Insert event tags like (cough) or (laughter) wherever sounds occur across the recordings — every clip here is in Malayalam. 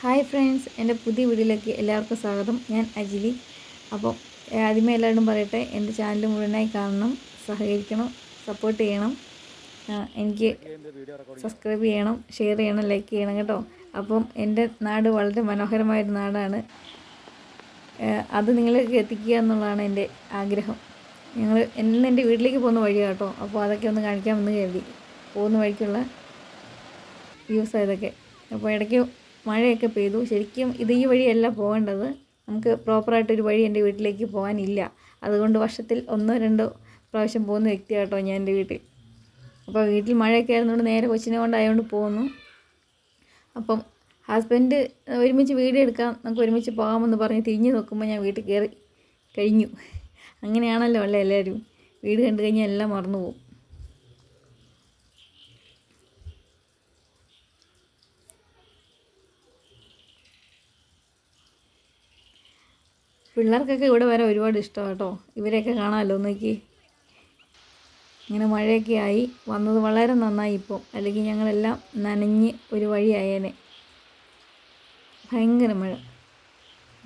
ഹായ് ഫ്രണ്ട്സ് എന്റെ പുതിയ വീഡിയോയിലേക്ക് എല്ലാവർക്കും സ്വാഗതം. ഞാൻ അജിലി. അപ്പോൾ ആദ്യമേ എല്ലാവരും പറയട്ടെ എന്റെ ചാനൽ മുഴുവനായി കാണണം സഹകരിക്കണം സപ്പോർട്ട് ചെയ്യണം. എനിക്ക് സബ്സ്ക്രൈബ് ചെയ്യണം ഷെയർ ചെയ്യണം ലൈക്ക് ചെയ്യണം കേട്ടോ. അപ്പം എന്റെ നാട് വളരെ മനോഹരമായൊരു നാടാണ്. അത് നിങ്ങളിലേക്ക് എത്തിക്കുക എന്നുള്ളതാണ് എന്റെ ആഗ്രഹം. ഞങ്ങൾ ഇന്ന് എന്റെ വീട്ടിലേക്ക് പോകുന്ന വഴിയാണ് കേട്ടോ. അപ്പോൾ അതൊക്കെ ഒന്ന് കാണിക്കാമെന്ന് കരുതി. പോകുന്ന വഴിക്കുള്ള യൂസ് ഇതൊക്കെ അപ്പോൾ ഇടയ്ക്ക് മഴയൊക്കെ പെയ്തു. ശരിക്കും ഇത് ഈ വഴിയല്ല പോകേണ്ടത്. നമുക്ക് പ്രോപ്പറായിട്ടൊരു വഴി എന്റെ വീട്ടിലേക്ക് പോകാനില്ല. അതുകൊണ്ട് വർഷത്തിൽ ഒന്നോ രണ്ടോ പ്രാവശ്യം പോകുന്ന വ്യക്തിയാണ് കേട്ടോ ഞാൻ എന്റെ വീട്ടിൽ. അപ്പോൾ വീട്ടിൽ മഴയൊക്കെ ആയിരുന്നുകൊണ്ട് നേരെ കൊച്ചിനെ കൊണ്ടായതുകൊണ്ട് പോകുന്നു അപ്പം ഹസ്ബൻഡ് ഒരുമിച്ച് വീഡിയോ എടുക്കാം നമുക്ക് ഒരുമിച്ച് പോകാമെന്ന് പറഞ്ഞ് തിരിഞ്ഞ് നോക്കുമ്പോൾ ഞാൻ വീട്ടിൽ കയറി കഴിഞ്ഞു. അങ്ങനെയാണല്ലോ അല്ലേ എല്ലാവരും? വീട് കണ്ടു കഴിഞ്ഞാൽ എല്ലാം മറന്നു പോകും. പിള്ളേർക്കൊക്കെ ഇവിടെ വരെ ഒരുപാട് ഇഷ്ടമാണ് കേട്ടോ. ഇവരെയൊക്കെ കാണാമല്ലോ നോക്കി. ഇങ്ങനെ മഴയൊക്കെ ആയി. വന്നത് വളരെ നന്നായി ഇപ്പോൾ അല്ലെങ്കിൽ ഞങ്ങളെല്ലാം നനഞ്ഞ് ഒരു വഴിയായേനെ ഭയങ്കര മഴ.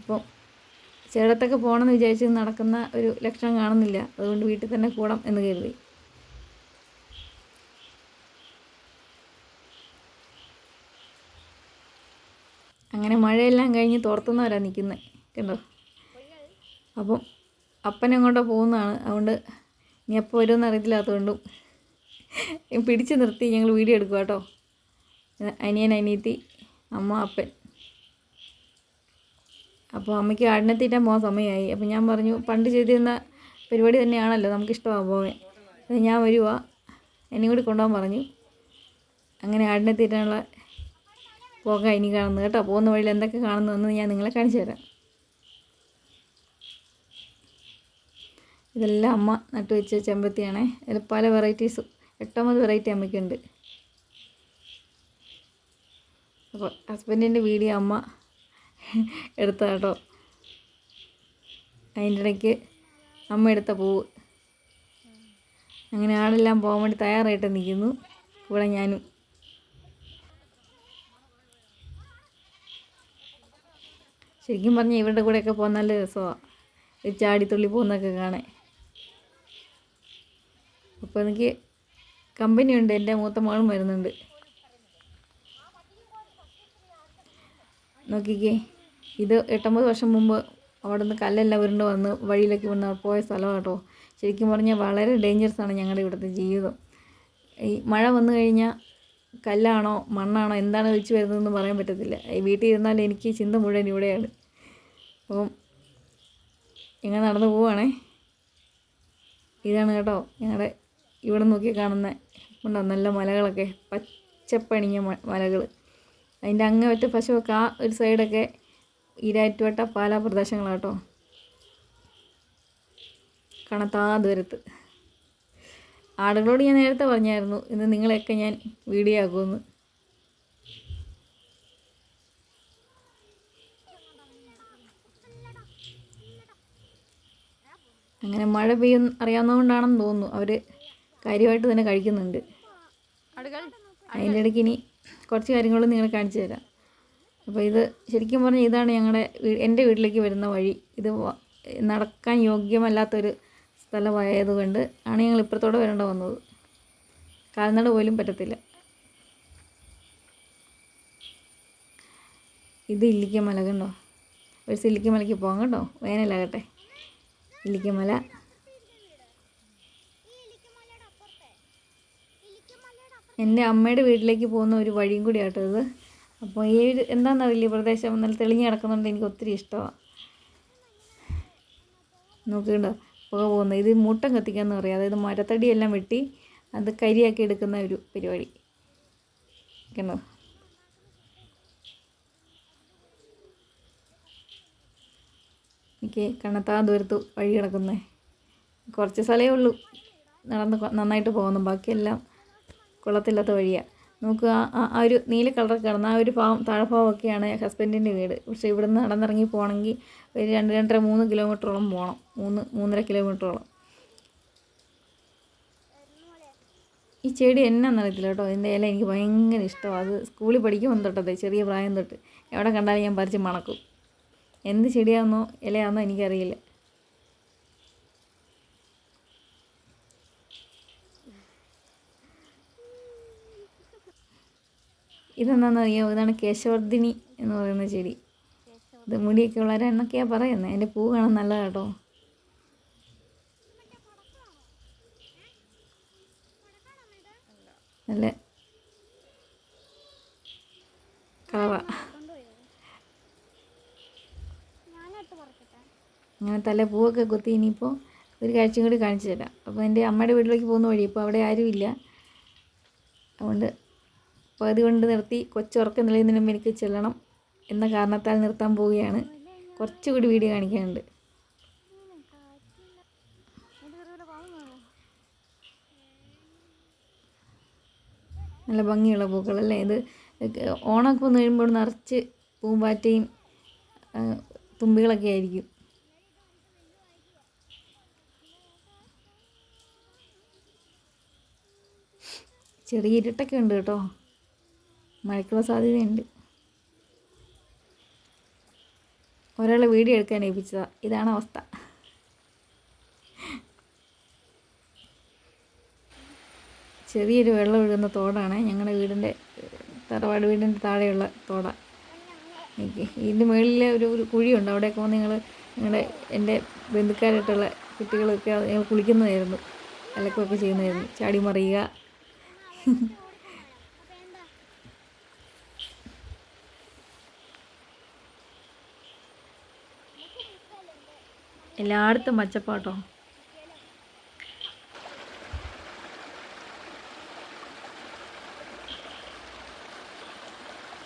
അപ്പോൾ ചേടത്തൊക്കെ പോകണമെന്ന് വിചാരിച്ച് നടക്കുന്ന ഒരു ലക്ഷണം കാണുന്നില്ല. അതുകൊണ്ട് വീട്ടിൽ തന്നെ കൂടാം എന്ന് കരുതി. അങ്ങനെ മഴയെല്ലാം കഴിഞ്ഞ് തുറത്തുന്നവരാ നിൽക്കുന്നത് കണ്ടോ? അപ്പം അപ്പൻ എങ്ങോട്ടോ പോകുന്നതാണ്. അതുകൊണ്ട് ഇനി എപ്പോൾ വരുമെന്ന് അറിയത്തില്ലാത്തതുകൊണ്ടും പിടിച്ചു നിർത്തി ഞങ്ങൾ വീഡിയോ എടുക്കുക കേട്ടോ. അനിയൻ അനിയത്തി അമ്മ അപ്പൻ. അപ്പോൾ അമ്മയ്ക്ക് ആടിനെ തീറ്റാൻ പോകാൻ സമയമായി. അപ്പോൾ ഞാൻ പറഞ്ഞു പണ്ട് ചെയ്തിരുന്ന പരിപാടി തന്നെയാണല്ലോ നമുക്കിഷ്ടമാണ് പോകാൻ. അത് ഞാൻ വരുക എന്നെ കൂടി കൊണ്ടുപോകാൻ പറഞ്ഞു. അങ്ങനെ ആടിനെ തീറ്റാനുള്ള പോകാം ഇനി കാണുന്നത് കേട്ടോ. പോകുന്ന വഴിയിൽ എന്തൊക്കെ കാണുന്നതെന്ന് ഞാൻ നിങ്ങളെ കാണിച്ചു തരാം. ഇതെല്ലാം അമ്മ നട്ടു വെച്ച ചെമ്പത്തിയാണ്. അതിൽ പല വെറൈറ്റീസ് എട്ടാമത് വെറൈറ്റി അമ്മയ്ക്കുണ്ട്. അപ്പോൾ ഹസ്ബൻഡിന്റെ വീഡിയോ അമ്മ എടുത്ത കേട്ടോ അതിന്റെ ഇടയ്ക്ക് അമ്മ എടുത്ത പൂവ്. അങ്ങനെ ആളെല്ലാം പോകാൻ വേണ്ടി തയ്യാറായിട്ട് നിൽക്കുന്നു. ഇവിടെ ഞാനും. ശരിക്കും പറഞ്ഞാൽ ഇവരുടെ കൂടെയൊക്കെ പോകാൻ നല്ല രസമാണ് ചാടിത്തുള്ളി പോകുന്നതൊക്കെ കാണാൻ. അപ്പോൾ എനിക്ക് കമ്പനി ഉണ്ട് എന്റെ മൂത്ത മകളും വരുന്നുണ്ട്. നോക്കിക്കേ ഇത് എട്ടൊമ്പത് വർഷം മുമ്പ് അവിടെ നിന്ന് കല്ലെല്ലാം ഉരുണ്ട് വന്ന് വഴിയിലേക്ക് വന്ന് പോയ സ്ഥലമാണ് കേട്ടോ. ശരിക്കും പറഞ്ഞാൽ വളരെ ഡേഞ്ചറസ് ആണ് ഞങ്ങളുടെ ഇവിടുത്തെ ജീവിതം. ഈ മഴ വന്നു കഴിഞ്ഞാൽ കല്ലാണോ മണ്ണാണോ എന്താണ് വെച്ച് വരുന്നതെന്ന് പറയാൻ പറ്റത്തില്ല. ഈ വീട്ടിൽ ഇരുന്നാൽ എനിക്ക് ചിന്ത മുഴുവൻ ഇവിടെയാണ്. അപ്പം ഞങ്ങൾ നടന്നു പോവുകയാണേ. ഇതാണ് കേട്ടോ ഞങ്ങളുടെ ഇവിടെ നോക്കി കാണുന്ന ഉണ്ടോ? നല്ല മലകളൊക്കെ പച്ചപ്പണിഞ്ഞ മലകൾ അതിന്റെ അങ്ങേറ്റ പശുവൊക്കെ ആ ഒരു സൈഡൊക്കെ ഈരാറ്റുവട്ട പാലാ പ്രദേശങ്ങളാട്ടോ കണത്താ ദൂരത്ത് ആടുകളോട് ഞാൻ നേരത്തെ പറഞ്ഞായിരുന്നു ഇന്ന് നിങ്ങളെയൊക്കെ ഞാൻ വീഡിയോ ആക്കുമെന്ന് അങ്ങനെ മഴ പെയ്യുന്ന അറിയാവുന്നതുകൊണ്ടാണെന്ന് തോന്നുന്നു അവർ കാര്യമായിട്ട് തന്നെ കഴിക്കുന്നുണ്ട്. അതിന്റെ ഇടയ്ക്ക് ഇനി കുറച്ച് കാര്യങ്ങളും നിങ്ങൾ കാണിച്ചു തരാം. അപ്പോൾ ഇത് ശരിക്കും പറഞ്ഞാൽ ഇതാണ് ഞങ്ങളുടെ വീ- എന്റെ വീട്ടിലേക്ക് വരുന്ന വഴി. ഇത് നടക്കാൻ യോഗ്യമല്ലാത്തൊരു സ്ഥലമായതുകൊണ്ട് ആണ് ഞങ്ങൾ ഇപ്പുറത്തോടെ വരേണ്ട വന്നത്. കാൽനട പോലും പറ്റത്തില്ല. ഇത് ഇല്ലിക്കമല കണ്ടോ? ഒരു ഇല്ലിക്കമലയ്ക്ക് പോകാം കേട്ടോ വേനലാകട്ടെ. ഇല്ലിക്കമല എന്റെ അമ്മയുടെ വീട്ടിലേക്ക് പോകുന്ന ഒരു വഴിയും കൂടി ആട്ടോ ഇത്. അപ്പോൾ ഈ ഒരു എന്താണെന്നറിയില്ല പ്രദേശം? നല്ല തെളിഞ്ഞ് കിടക്കുന്നുണ്ട് എനിക്ക് ഒത്തിരി ഇഷ്ടമാണ് നോക്കിണ്ടോ പുക പോകുന്നത്. ഇത് മുട്ടം കത്തിക്കാന്ന് പറയാം. അതായത് മരത്തടിയെല്ലാം വെട്ടി അത് കരിയാക്കി എടുക്കുന്ന ഒരു പരിപാടി. കണ്ടോ എനിക്ക് കണ്ണത്താ ദൂരത്ത് വഴി കിടക്കുന്നേ. കുറച്ച് സ്ഥലമേ ഉള്ളൂ. നടന്ന് നന്നായിട്ട് പോകുന്നു. ബാക്കിയെല്ലാം കൊള്ളത്തില്ലാത്ത വഴിയാണ് നമുക്ക് ആ ആ- ഒരു നീല കളർ കിടന്ന ആ ഒരു ഭാവം താഴ്ഭാവമൊക്കെയാണ് ഹസ്ബൻഡിന്റെ വീട്. പക്ഷേ ഇവിടുന്ന് നടന്നിറങ്ങി പോകണമെങ്കിൽ ഒരു രണ്ട് രണ്ടര മൂന്ന് കിലോമീറ്ററോളം പോകണം. മൂന്ന് മൂന്നര കിലോമീറ്ററോളം. ഈ ചെടി എന്നാന്ന് അറിയത്തില്ല കേട്ടോ. ഇതിന്റെ ഇല എനിക്ക് ഭയങ്കര ഇഷ്ടമാണ്. അത് സ്കൂളിൽ പഠിക്കുമ്പോൾ തൊട്ടത് ചെറിയ പ്രായം തൊട്ട്. എവിടെ കണ്ടാലും ഞാൻ പറിച്ച് മണക്കും. എന്ത് ചെടിയാണെന്നോ ഇലയാണെന്നോ എനിക്കറിയില്ല. ഇതെന്താണെന്ന് അറിയാമോ ഇതാണ് കേശവർദ്ധിനി എന്ന് പറയുന്ന ചെടി. ഇത് മുടിയൊക്കെ വളരെ എന്നൊക്കെയാണ് പറയുന്നത് അതിന്റെ പൂ കാണാൻ നല്ലതാണ് കേട്ടോ നല്ല കളറാ. അങ്ങനെ തല പൂവൊക്കെ കുത്തി ഇനിയിപ്പോൾ ഒരു കാഴ്ചയും കൂടി കാണിച്ചു തരാം. അപ്പോൾ എന്റെ അമ്മയുടെ വീട്ടിലേക്ക് പോകുന്ന വഴി ഇപ്പോൾ അവിടെ ആരുമില്ല. അതുകൊണ്ട് പകുതി കൊണ്ട് നിർത്തി കൊച്ചുറക്കം നിലയുന്നതിന് മുമ്പ് എനിക്ക് ചെല്ലണം എന്ന കാരണത്താൽ നിർത്താൻ പോവുകയാണ്. കുറച്ചുകൂടി വീഡിയോ കാണിക്കാനുണ്ട്. നല്ല ഭംഗിയുള്ള പൂക്കളല്ലേ? ഇത് ഓണമൊക്കെ വന്ന് കഴിയുമ്പോൾ നിറച്ച് പൂമ്പാറ്റയും തുമ്പികളൊക്കെ ആയിരിക്കും. ചെറിയ ഇരുട്ടൊക്കെ ഉണ്ട് കേട്ടോ. മഴയ്ക്കുള്ള സാധ്യതയുണ്ട് ഒരാളെ വീഡിയോ എടുക്കാൻ ഏൽപ്പിച്ചതാ. ഇതാണ് അവസ്ഥ. ചെറിയൊരു വെള്ളം ഒഴുകുന്ന തോടാണ് ഞങ്ങളുടെ വീടിന്റെ തറവാട് വീടിന്റെ താഴെയുള്ള തോട. എനിക്ക് ഇതിന്റെ മുകളിൽ ഒരു ഒരു കുഴിയുണ്ട്. അവിടെയൊക്കെ വന്ന് നിങ്ങൾ നിങ്ങളുടെ എന്റെ ബന്ധുക്കാരായിട്ടുള്ള കുട്ടികളൊക്കെ ഞങ്ങൾ കുളിക്കുന്നതായിരുന്നു. അലക്കുകയൊക്കെ ചെയ്യുന്നതായിരുന്നു. ചാടി മറിയുക. എല്ലായിടത്തും പച്ചപ്പാട്ടോ.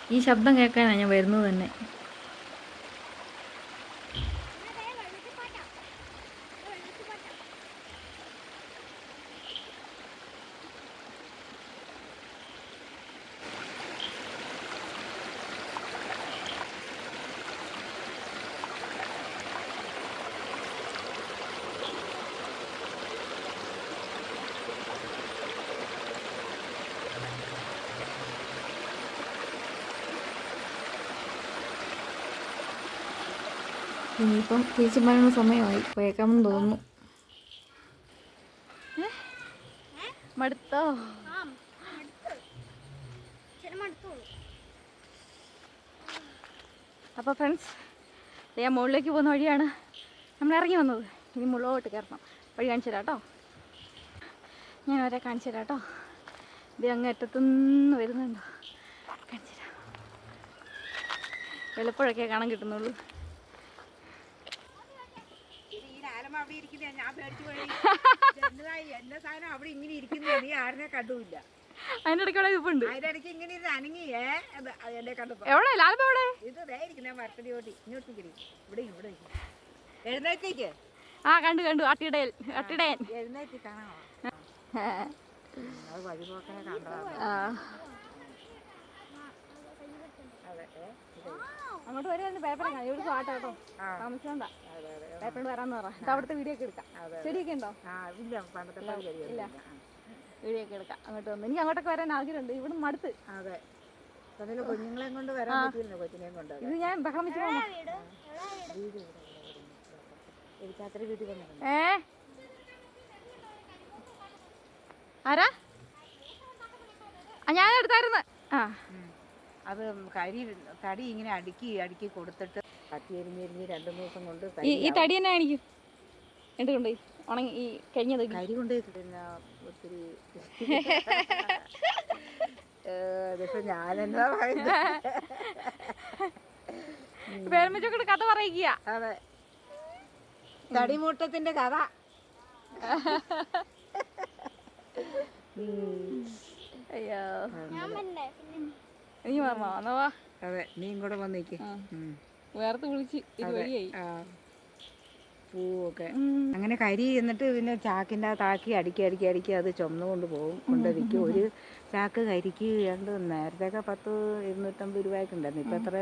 ഈ ശബ്ദം കേൾക്കാനാണ് ഞാൻ വരുന്നത് തന്നെ. ഇനിയിപ്പം തിരിച്ചു പറയുന്ന സമയമായി. പോയേക്കാമെന്ന് തോന്നുന്നു. മടുത്തോ? അപ്പോൾ ഫ്രണ്ട്സ് ഞാൻ മുകളിലേക്ക് പോകുന്ന വഴിയാണ് നമ്മൾ ഇറങ്ങി വന്നത്. ഇനി മുകളിലോട്ട് കയറണം. വഴി കാണിച്ചു തരാം കേട്ടോ. ഞാൻ അവരെ കാണിച്ചു തരാം കേട്ടോ. ഇത് അങ്ങ് അറ്റത്തുനിന്ന് വരുന്നുണ്ടോ. കാണിച്ചു തരാം. എളുപ്പമൊക്കെ കാണാൻ കിട്ടുന്നുള്ളൂ ഈ ലാലം അവിടെ ഇരിക്കുന്ന ഞാൻ പേടിച്ചു പോയി. (laughs) എന്നതായി എന്റെ സാധനം അവിടെ ഇങ്ങനെ ഇരിക്കുന്നു? നീ ആരിനെ കണ്ടുമില്ല. അതിന്റെ ഇടയ്ക്കുള്ള ഇപ്പുണ്ട് അതിനിടയ്ക്ക് ഇങ്ങനെ ഇരുന്ന് അനങ്ങി ഏ അത് അത് എന്നെ കണ്ടപ്പോ. എവിടെ? ലാൽബ എവിടെ? ഇത് ദേ ഇരിക്കുന്ന മരത്തടി ഓട്ടി ഇങ്ങോട്ട് ഇവിടെ ഇവിടെ. എഴുന്നേറ്റേക്ക്. ആ കണ്ടു കണ്ടു. അട്ടിടയൽ അട്ടിടയൻ. എഴുന്നേറ്റ് കാണാമോ വഴിപോക്കനെ കണ്ടതാണ് അതെ ഇത്. അങ്ങോട്ട് വരുവായിരുന്നു പേപ്പർ കാണാം ഇവിടെ പാട്ടോ കേട്ടോ. ആ. താമസിക്കണ്ട അതെ വരാന്ന് പറ. അവിടുത്തെ വീഡിയോ ഒക്കെ എടുക്കാം. ചെടിയൊക്കെ ഉണ്ടോ? ആ ഇല്ല പണ്ടത്തെ ശരിയല്ല. വീഡിയോ ഒക്കെ എടുക്കാം. അങ്ങോട്ട് വന്നു. എനിക്ക് അങ്ങോട്ടൊക്കെ വരാൻ ആഗ്രഹമുണ്ട്. ഇവിടെ മടുത്ത്. അതെ. കുഞ്ഞുങ്ങളെ കൊണ്ട് വരാൻ പറ്റില്ല കൊച്ചിനെയും കൊണ്ട്. ഇത് ഞാൻ ബഹളം വെച്ച് ഏ? ആരാ? ഞാൻ എടുത്തായിരുന്നു. അത് കരി തടി ഇങ്ങനെ അടുക്കി അടുക്കി കൊടുത്തിട്ട് കത്തി എരിഞ്ഞെരിഞ്ഞ് രണ്ടു ദിവസം കൊണ്ട് ഈ തടി തന്നെ കാണിക്കും. എന്തുകൊണ്ട് ഉണങ്ങി ഈ കഴിഞ്ഞത് കരി കൊണ്ട് പിന്നെ ഒത്തിരി (laughs) ഇതിപ്പോ ഞാനെന്താ പറയുന്നത് കഥ പറയുക അതെ. തടിമൂട്ടത്തിന്റെ കഥ. (laughs) നീ വന്നവാ അതെ നീയും കൂടെ വന്നേക്ക്. വേർത്ത് വിളിച്ച് ഇത് വഴിയായി. ആ. പൂവൊക്കെ. അങ്ങനെ കരി എന്നിട്ട് പിന്നെ ചാക്കിന്റെ അകത്താക്കി അടിക്കി അടിക്കി അടിക്കി അത് ചുമന്നുകൊണ്ട് പോകും. കൊണ്ട് വിൽക്കും ഒരു ചാക്ക് കരിക്ക് രണ്ട് നേരത്തെയൊക്കെ പത്ത് ഇരുന്നൂറ്റമ്പത് രൂപയൊക്കെ ഉണ്ടായിരുന്നു. ഇപ്പം എത്ര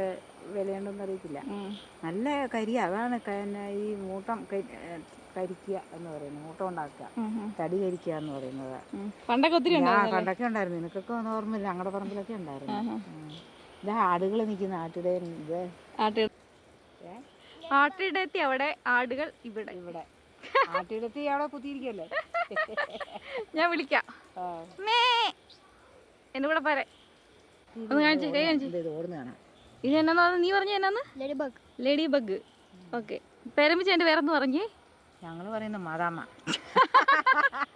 വിലയുണ്ടെന്ന് അറിയത്തില്ല. നല്ല കരി അതാണ് ഈ മൂട്ടം കരിക്കുക എന്ന് പറയുന്നത് മുട്ട ഉണ്ടാക്കുക. തടി കരിക്കുക എന്ന് പറയുന്നത്. പണ്ടൊക്കെ ഒത്തിരി ആ ഉണ്ടായിരുന്നു പണ്ടൊക്കെ ഉണ്ടായിരുന്നു. നിനക്കൊക്കെ ഒന്നും ഓർമ്മയില്ല. ഞങ്ങളുടെ പറമ്പിലൊക്കെ ഉണ്ടായിരുന്നു. ഇതാ ആടുകൾ നിൽക്കുന്ന ആട്ടിടെ ഇത്? ആട്ടിടത്തി അവിടെ ആടുകൾ ഇവിടെ. ഇവിടെ. ആട്ടിടത്തി അവിടെ കുത്തിയിരിക്കല്ലേ? ഞാൻ വിളിക്കാം. ആ. മേ. എന്റെ കൂടെ പോരെ. ഒന്ന് കാണിച്ച് കൈ കാണിച്ച്. ഇത് എന്നാന്ന് എന്നാ നീ പറഞ്ഞു എന്നാന്ന്? ലേഡി ബഗ് ഓക്കെ പേരമ്പിച്ച് എന്റെ പേരെന്ന് പറഞ്ഞേ. ഞങ്ങൾ പറയുന്നത് മാതാമ്മ. (laughs)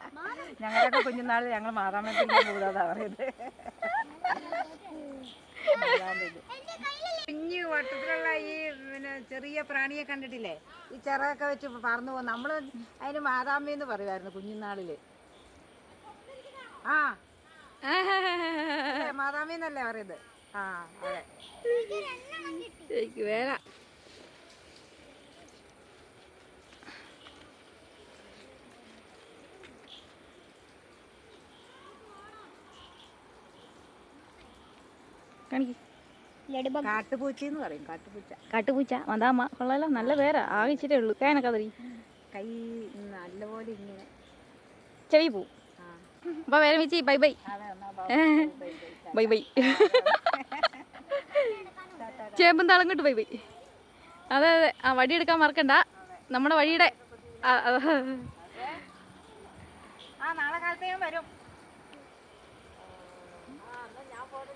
ഞങ്ങളുടെ കുഞ്ഞുനാളിൽ ഞങ്ങൾ മാതാമ്മത്തിന്റെ കൂടാതാ പറയുന്നത്. കുഞ്ഞു വട്ടത്തിലുള്ള ഈ പിന്നെ ചെറിയ പ്രാണിയെ കണ്ടിട്ടില്ലേ? ഈ ചിറകൊക്കെ വെച്ച് പറന്നു പോകും നമ്മൾ അതിന് മാതാമ്മയെന്ന് പറയുമായിരുന്നു കുഞ്ഞുനാളിൽ ആ. (laughs) മാതാമ്മയെന്നല്ലേ പറയുന്നത്? ആ അതെ. എനിക്ക് കാട്ടുപൂച്ച എന്ന് പറയും കാട്ടുപൂച്ച. കാട്ടുപൂച്ച മതാമ്മ കൊള്ളാലോ നല്ല പേരാ. ആകിച്ചിട്ടേ ഉള്ളു. കായനൊക്കെ അതറി കൈ നല്ലപോലെ ഇങ്ങനെ. ചെവി പോവും. അപ്പൊ വേറെ വെച്ച് ബൈ ബൈ. ബൈ ബൈ ചേമ്പും തളങ്ങോട്ട് ബൈ. ബൈ അതെ അതെ ആ വടി എടുക്കാൻ മറക്കണ്ട. നമ്മുടെ വഴിയുടെ ആ, നാളെ കാലത്ത് ഞാൻ വരും.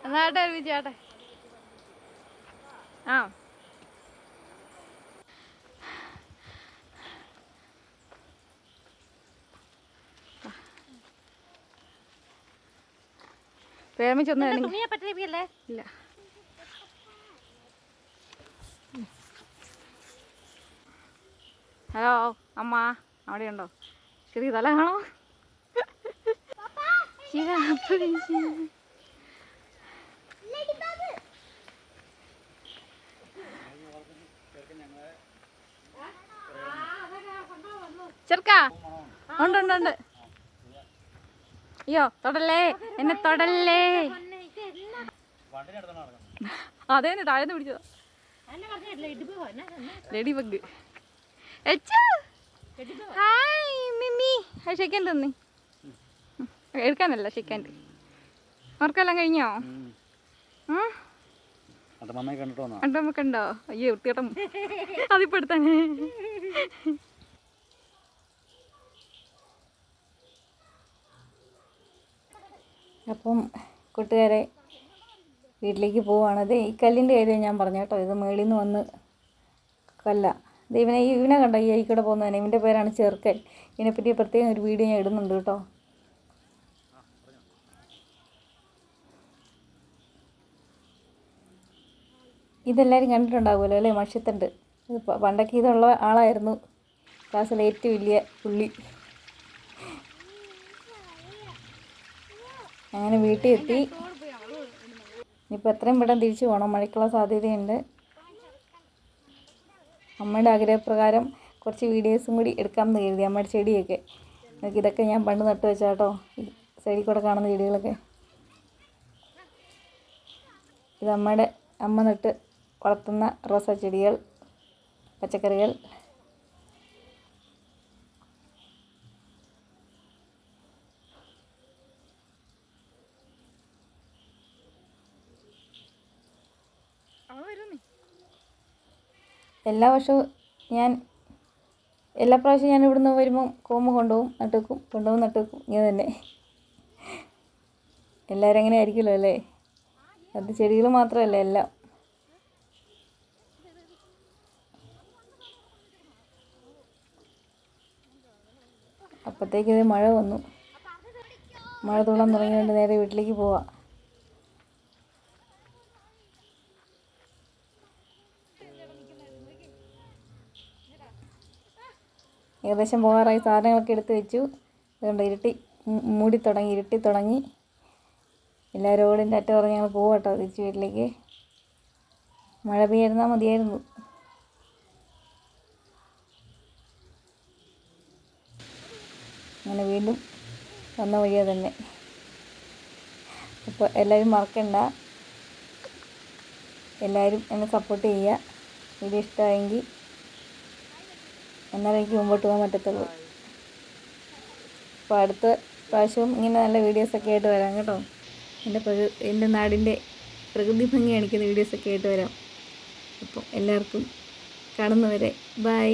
എന്നാട്ടെ ആട്ടെ ആ. പ്രേമിച്ചൊന്നും ഇല്ല. ഹലോ അമ്മ അവിടെ ഉണ്ടോ ചെറിയ തല കാണോ ശിവ. ചെറുക്കാ? ഉണ്ട് ഉണ്ട് ഉണ്ട്. അയ്യോ തൊടല്ലേ? എന്നെ തൊടല്ലേ? അതേന്നെ താഴെന്ന് പിടിച്ചതാ. Lady bug hi Mimmi. ഷെക്കാൻ തന്നി. എടുക്കാനല്ല ഷെക്കാൻ ഓർക്കെല്ലാം കഴിഞ്ഞോ? കണ്ടോ? അയ്യോ വൃത്തികേട്ടം അതിപ്പോ അപ്പം കൂട്ടുകാരെ വീട്ടിലേക്ക് പോവാണത് ഈ കല്ലിന്റെ കാര്യം ഞാൻ പറഞ്ഞു കേട്ടോ. ഇത് മേളിൽ നിന്ന് വന്ന് കല്ല. ഇത് ഇവനെ ഇവനെ കണ്ടോ? ഈ ഐക്കൂടെ പോകുന്നതിനെ ഇവന്റെ പേരാണ് ചെറുക്കൻ. ഇതിനെപ്പറ്റി പ്രത്യേകം ഒരു വീഡിയോ ഞാൻ ഇടുന്നുണ്ട് കേട്ടോ. ഇതെല്ലാവരും കണ്ടിട്ടുണ്ടാവുമല്ലോ അല്ലേ? മഷിത്തണ്ട്. ഇത് പണ്ടൊക്കെ ഇതുള്ള ആളായിരുന്നു. ക്ലാസ്സിലെ ഏറ്റവും വലിയ പുള്ളി. അങ്ങനെ വീട്ടിൽ എത്തി ഇനിയിപ്പോൾ എത്രയും പെട്ടെന്ന് തിരിച്ചു പോകണം മഴയ്ക്കുള്ള സാധ്യതയുണ്ട്. അമ്മയുടെ ആഗ്രഹപ്രകാരം കുറച്ച് വീഡിയോസും കൂടി എടുക്കാമെന്ന് കരുതി. അമ്മയുടെ ചെടിയൊക്കെ. നിങ്ങൾക്ക് ഇതൊക്കെ ഞാൻ പണ്ട് നട്ട് വെച്ചാട്ടോ ഈ സൈഡിൽ കൂടെ കാണുന്ന ചെടികളൊക്കെ. ഇത് അമ്മയുടെ അമ്മ നട്ട് വളർത്തുന്ന റോസാ ചെടികൾ പച്ചക്കറികൾ. എല്ലാ വർഷവും ഞാൻ എല്ലാ പ്രാവശ്യവും ഞാൻ ഇവിടുന്ന് വരുമ്പം കോമ്പ് കൊണ്ടുപോകും നട്ടുവെക്കും കൊണ്ടുപോകും നട്ടുവെക്കും. ഇങ്ങനെ തന്നെ. എല്ലാവരും അങ്ങനെ ആയിരിക്കുമല്ലോ അല്ലേ? അത് ചെടികൾ മാത്രമല്ല എല്ലാം. അപ്പോഴത്തേക്കത് മഴ വന്നു. മഴ തുള്ളാൻ തുടങ്ങിയതുകൊണ്ട് നേരെ വീട്ടിലേക്ക് പോവാം. ഏകദേശം പോകാറായി സാധനങ്ങളൊക്കെ എടുത്ത് വെച്ചു. അതുകൊണ്ട് ഇരുട്ടി മൂടി തുടങ്ങി ഇരുട്ടി തുടങ്ങി. എല്ലാ റോഡിന്റെ അറ്റം പറഞ്ഞ് ഞങ്ങൾ പോകും കേട്ടോ തിരിച്ച് വീട്ടിലേക്ക്. മഴ പെയ്യായിരുന്നാൽ മതിയായിരുന്നു. അങ്ങനെ വീണ്ടും വന്ന വഴിയാ തന്നെ. അപ്പോൾ എല്ലാവരും മറക്കണ്ട. എല്ലാവരും എന്നെ സപ്പോർട്ട് ചെയ്യുക വീഡിയോ ഇഷ്ടമായെങ്കിൽ എന്നാലേ എനിക്ക് മുമ്പോട്ട് പോകാൻ പറ്റത്തുള്ളൂ. അപ്പോൾ അടുത്ത പ്രാവശ്യവും ഇങ്ങനെ നല്ല വീഡിയോസൊക്കെ ആയിട്ട് വരാം കേട്ടോ. എന്റെ പ്രകൃ എന്റെ നാടിന്റെ പ്രകൃതി ഭംഗി കാണിക്കുന്ന വീഡിയോസൊക്കെ ആയിട്ട് വരാം. അപ്പോൾ എല്ലാവർക്കും കാണുന്നവരെ ബൈ